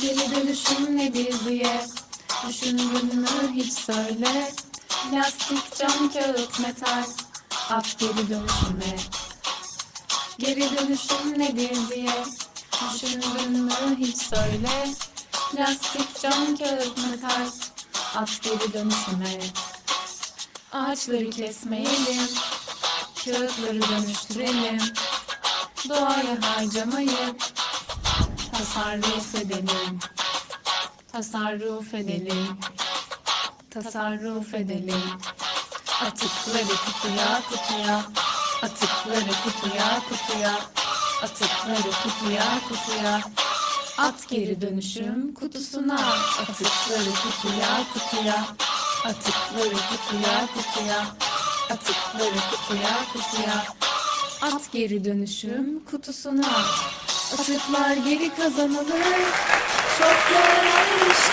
Geri dönüşüm nedir diye Düşündün hiç söyle. Plastik, cam, kağıt, metal. At geri dönüşüme. Geri dönüşüm nedir diye Düşündün hiç söyle. Plastik, cam, kağıt, metal. At geri dönüşüme. Ağaçları kesmeyelim. Kağıtları dönüştürelim. Doğaya harcamayıp Tasarruf edelim. Tasarruf edelim. Tasarruf edelim. Atıkları kutuya kutuya Atıkları kutuya kutuya Atıkları kutuya kutuya. At geri dönüşüm kutusuna Atıkları kutuya kutuya Atıkları kutuya kutuya Atıkları kutuya kutuya. At geri dönüşüm kutusuna Atıklar geri kazanılır. Çoklar ayrıştı